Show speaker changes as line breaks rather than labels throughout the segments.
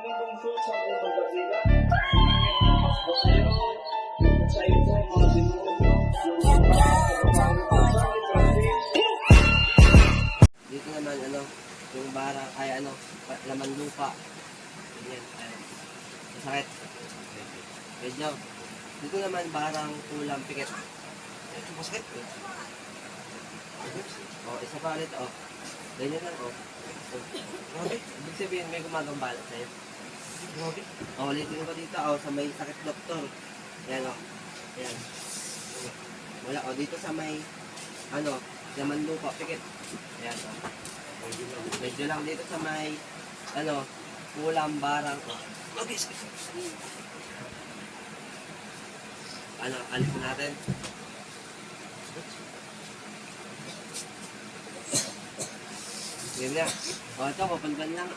Dito naman, ano, yung bara, ay ano, laman lupa. Ganyan, ayun. Masakit. Medyo. Dito naman, barang ulam, pikit. Ito, masakit. Oh, isa pa ulit, oh. Ganyan lang, oh. Oh. Grabe. Ibig sabihin, may gumagambala sa'yo. Oh, ulitin ko dito, oh, sa may sakit doktor. Yan, oh. Yan. Wala, oh, dito sa may, ano, laman lupa, pikit. Yan, oh. Medyo lang dito sa may, ano, kulang barang. Oh. Okay, sige. Ano, alis natin. Yun na. O, ito, kapalban lang.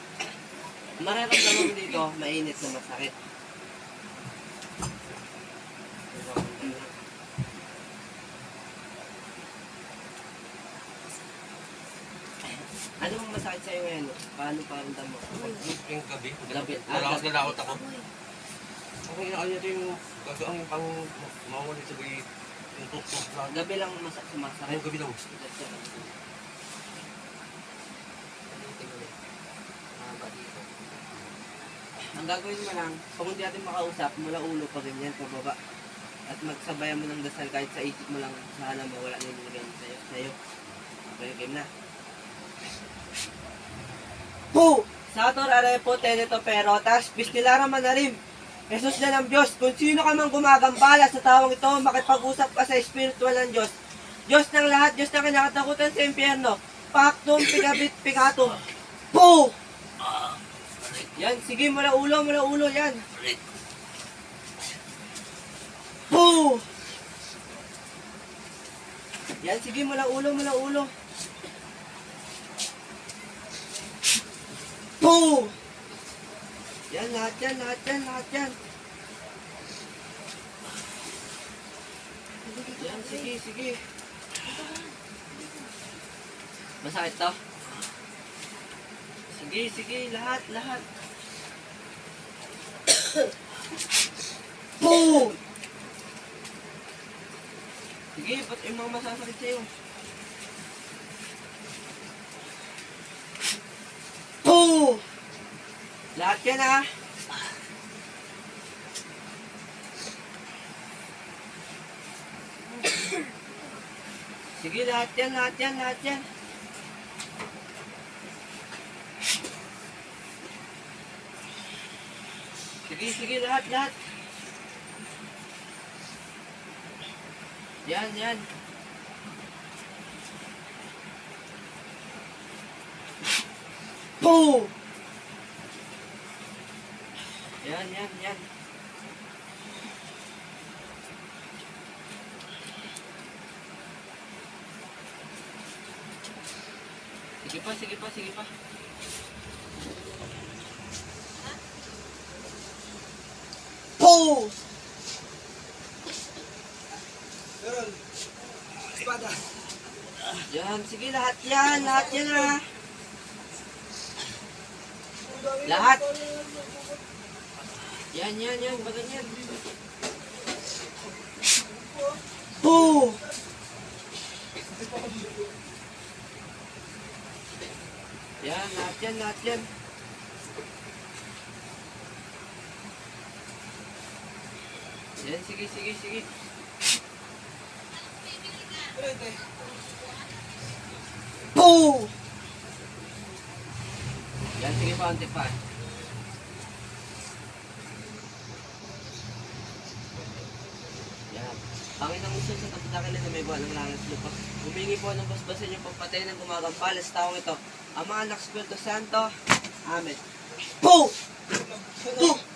Mararamdaman mo dito, mainit na masakit. Ito, lang. Ano ang masakit sa'yo ngayon? Paano paramdam mo?
Yung gabi,
Gabi. Ah,
nalakot
gabi.
nalakot ako. Okay na kanya ito yung gagaang yung pang mawali sa bay yung tuktok na.
Gabi lang masak sumasakit.
Ang gabi lang.
Ang gagawin mo lang, kung hindi natin makausap, mula ulo pa ganyan, pababa. At magsabayan mo ng dasal kahit sa isip mo lang, sana mawala na yung nilagay sa'yo. sa'yo. Okay, game na. Po! Sator arepo teneto pero tas pistilara manarim. Jesus na ng Diyos, kung sino ka mang gumagambala sa tawang ito, makipag-usap ka sa espiritual ng Diyos. Diyos ng lahat, Diyos na kinakatakutan sa impyerno. Pactum, pigabit, pigatum. Po! Yan, sige, mula ulo, mula ulo, yan. Po! Yan, sige, mula ulo, mula ulo. Po! Yan, lahat yan, lahat yan, lahat yan. Yan, sige, sige. Masakit to? Sige, sige, lahat, lahat. Po! Sige, ba't yung mga masasakit sa'yo? Po! Lahat yan ah. Sige, lahat yan, lahat yan, lahat yan. Sige, sige, lahat, lahat. Yan, yan. Po! Yan, yan, yan. Sige pa, sige pa, sige pa. Po! Yan, sige lahat yan, lahat yan ah. Lahat. Yan, yan, yan, ba ganyan? Po! Yan, lahat yan, lahat yan. Yan, sige, sige, sige. Po! Yan, sige pa, ante pa. Yan. Panginoong Isus sa kapitakin na may buwan ng langit at lupa. Humingi po ng basbasan yung pagpatay ng gumagampala sa taong ito. Ang mga anak Espiritu Santo. Amen. Po! Po!